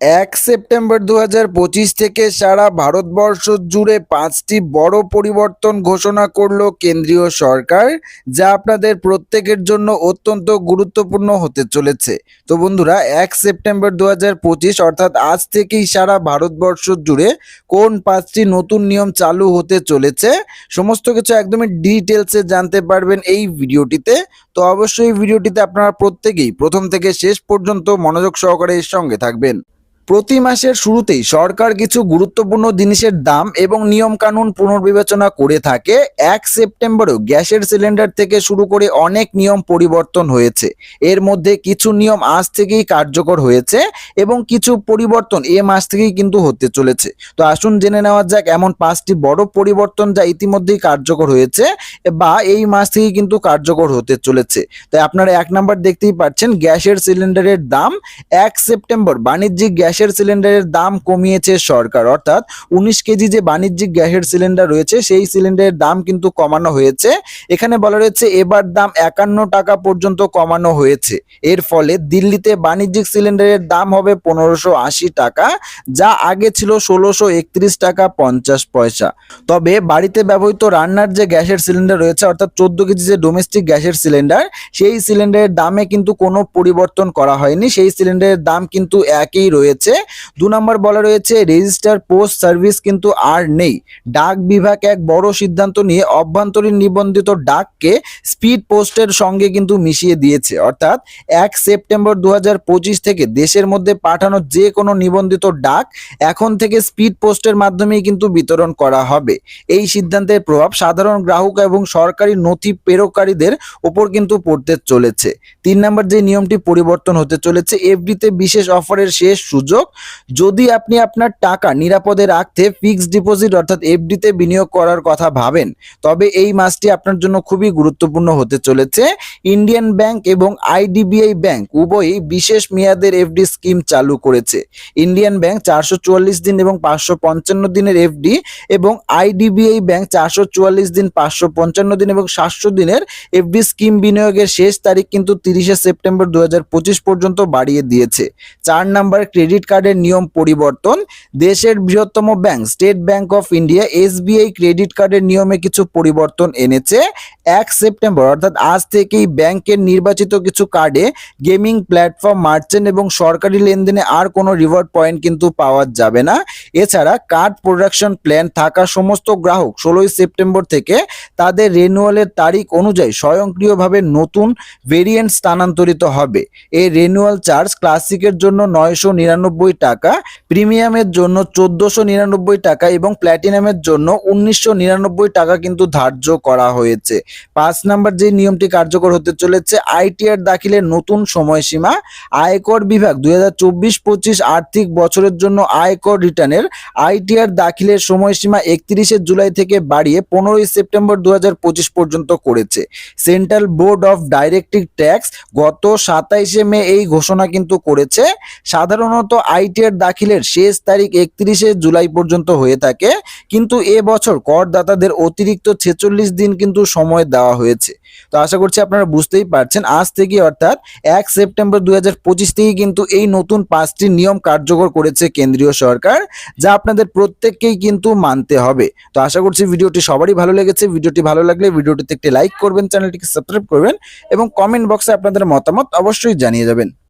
এক সেপ্টেম্বর দু হাজার পঁচিশ থেকে সারা ভারতবর্ষ জুড়ে পাঁচটি বড় পরিবর্তন ঘোষণা করল কেন্দ্রীয় সরকার, যা আপনাদের প্রত্যেকের জন্য অত্যন্ত গুরুত্বপূর্ণ হতে চলেছে। তো বন্ধুরা, এক সেপ্টেম্বর দু হাজার পঁচিশ, অর্থাৎ আজ থেকেই সারা ভারতবর্ষ জুড়ে কোন পাঁচটি নতুন নিয়ম চালু হতে চলেছে, সমস্ত কিছু একদমই ডিটেলসে জানতে পারবেন এই ভিডিওটিতে। তো অবশ্যই ভিডিওটিতে আপনারা প্রত্যেকেই প্রথম থেকে শেষ পর্যন্ত মনোযোগ সহকারে এর সঙ্গে থাকবেন। প্রতি মাসের শুরুতেই সরকার কিছু গুরুত্বপূর্ণ জিনিসের দাম এবং নিয়ম কানুন পুনর্বিবেচনা করে থাকে। এক সেপ্টেম্বরেও গ্যাসের সিলিন্ডার থেকে শুরু করে অনেক নিয়ম পরিবর্তন হয়েছে। এর মধ্যে কিছু নিয়ম আজ থেকেই কার্যকর হয়েছে এবং কিছু পরিবর্তন এ মাস থেকেই কিন্তু হতে চলেছে। তো আসুন জেনে নেওয়া যাক এমন পাঁচটি বড় পরিবর্তন যা ইতিমধ্যেই কার্যকর হয়েছে বা এই মাস থেকেই কিন্তু কার্যকর হতে চলেছে। তাই আপনারা এক নাম্বার দেখতেই পাচ্ছেন, গ্যাসের সিলিন্ডারের দাম। এক সেপ্টেম্বর বাণিজ্যিক গ্যাসের সিলিন্ডারের দাম কমিয়েছে সরকার। অর্থাৎ উনিশ কেজি যে বাণিজ্যিক গ্যাসের সিলিন্ডার রয়েছে, সেই সিলিন্ডারের দাম কিন্তু কমানো হয়েছে। এখানে বলা রয়েছে, এবার দাম একান্ন টাকা পর্যন্ত কমানো হয়েছে। এর ফলে দিল্লিতে বাণিজ্যিক সিলিন্ডারের দাম হবে পনেরোশো আশি টাকা, যা আগে ছিল ষোলোশো একত্রিশ টাকা পঞ্চাশ পয়সা। তবে বাড়িতে ব্যবহৃত রান্নার যে গ্যাসের সিলিন্ডার রয়েছে, অর্থাৎ চোদ্দ কেজি যে ডোমেস্টিক গ্যাসের সিলিন্ডার, সেই সিলিন্ডারের দামে কিন্তু কোনো পরিবর্তন করা হয়নি। সেই সিলিন্ডারের দাম কিন্তু একই রয়েছে। দু নম্বর বলা রয়েছে রেজিস্টার পোস্ট সার্ভিস কিন্তু আর নেই। ডাক বিভাগ এক বড় সিদ্ধান্ত নিয়ে অভ্যন্তরীণ নিবন্ধিত ডাককে স্পিড পোস্টের সঙ্গে কিন্তু মিশিয়ে দিয়েছে। অর্থাৎ এক সেপ্টেম্বর দু থেকে দেশের মধ্যে পাঠানো যে কোনো নিবন্ধিত ডাক এখন থেকে স্পিড পোস্টের মাধ্যমেই কিন্তু বিতরণ করা হবে। এই সিদ্ধান্তের প্রভাব সাধারণ গ্রাহক এবং সরকারি নথি প্রেরককারীদের ওপর কিন্তু পড়তে চলেছে। তিন নম্বর যে নিয়মটি পরিবর্তন হতে চলেছে এফডিতে বিশেষ অফারের শেষ সুযোগ যদি আপনি আপনার টাকা নিরাপদে রাখতে ফিক্সড ডিপোজিট অর্থাৎ এফডিতে বিনিয়োগ করার কথা ভাবেন, তবে এই মাসটি আপনার জন্য খুবই গুরুত্বপূর্ণ হতে চলেছে। ইন্ডিয়ান ব্যাংক এবং আইডিবিআই ব্যাংক উভয়ই বিশেষ মেয়াদের এফডি স্কিম চালু করেছে। ইন্ডিয়ান ব্যাংক চারশো চুয়াল্লিশ দিন এবং পাঁচশো পঞ্চান্ন দিনের এফডি এবং আইডিবিআই ব্যাংক চারশো চুয়াল্লিশ দিন, পাঁচশো পঞ্চান্ন দিন এবং সাতশো দিনের এফডি স্কিম বিনিয়োগের শেষ তারিখ কিন্তু তিরিশে সেপ্টেম্বর দু হাজার পঁচিশ পর্যন্ত বাড়িয়ে দিয়েছে। চার নাম্বার ক্রেডিট কার্ডের নিয়ম পরিবর্তন, দেশের বৃহত্তম bank, State Bank of India, SBI credit কার্ডের নিয়মে কিছু পরিবর্তন এনেছে। এক সেপ্টেম্বর, অর্থাৎ আজ থেকেই ব্যাংকের নির্বাচিত কিছু কার্ডে গেমিং প্ল্যাটফর্ম, মার্চেন্ট এবং সরকারি লেনদেনে আর কোনো রিওয়ার্ড পয়েন্ট কিন্তু পাওয়া যাবে না। এছাড়া কার্ড প্রোডাকশন প্ল্যান থাকা সমস্ত গ্রাহক ষোলোই সেপ্টেম্বর থেকে তাদের রেনুয়ালের তারিখ অনুযায়ী স্বয়ংক্রিয়ভাবে নতুন ভেরিয়েন্ট স্থানান্তরিত হবে। এই রেনুয়াল চার্জ ক্লাসিকের জন্য নয়শো নিরানব্বই টাকা, প্রিমিয়ামের জন্য চোদ্দশো নিরানব্বই টাকা এবং প্ল্যাটিনামের জন্য উনিশশো নিরানব্বই টাকা কিন্তু ধার্য করা হয়েছে। পাঁচ নাম্বার যে নিয়মটি কার্যকর হতে চলেছে আইটিআর দাখিলের নতুন সময়সীমা, আয়কর বিভাগ দুই হাজার চব্বিশ পঁচিশ আর্থিক বছরের জন্য আয়কর রিটার্নের আইটিআর দাখিলের সময়সীমা একত্রিশে জুলাই থেকে বাড়িয়ে পনেরোই সেপ্টেম্বর দুই হাজার পঁচিশ পর্যন্ত করেছে। Central Board of Directive Tax গত সাতাইশে মে এই ঘোষণা কিন্তু করেছে। সাধারণত আইটিআর দাখিলের শেষ তারিখ একত্রিশে জুলাই পর্যন্ত হয়ে থাকে। কিন্তু এ বছর করদাতাদের অতিরিক্ত ছেচল্লিশ দিন কিন্তু সময় দেওয়া হয়েছে। তো আশা করছি আপনারা বুঝতেই পারছেন, আজ থেকে অর্থাৎ এক সেপ্টেম্বর দুই হাজার পঁচিশ থেকে কিন্তু এই নতুন পাঁচটি নিয়ম কার্যকর করেছে কেন্দ্রীয় সরকার, যা আপনাদের প্রত্যেককেই কিন্তু মানতে হবে। তো আশা করছি ভিডিওটি সবারই ভালো লেগেছে। ভিডিওটি ভালো লাগলে ভিডিওটিতে একটি লাইক করবেন, চ্যানেলটিকে সাবস্ক্রাইব করবেন এবং কমেন্ট বক্সে আপনাদের মতামত অবশ্যই জানিয়ে যাবেন।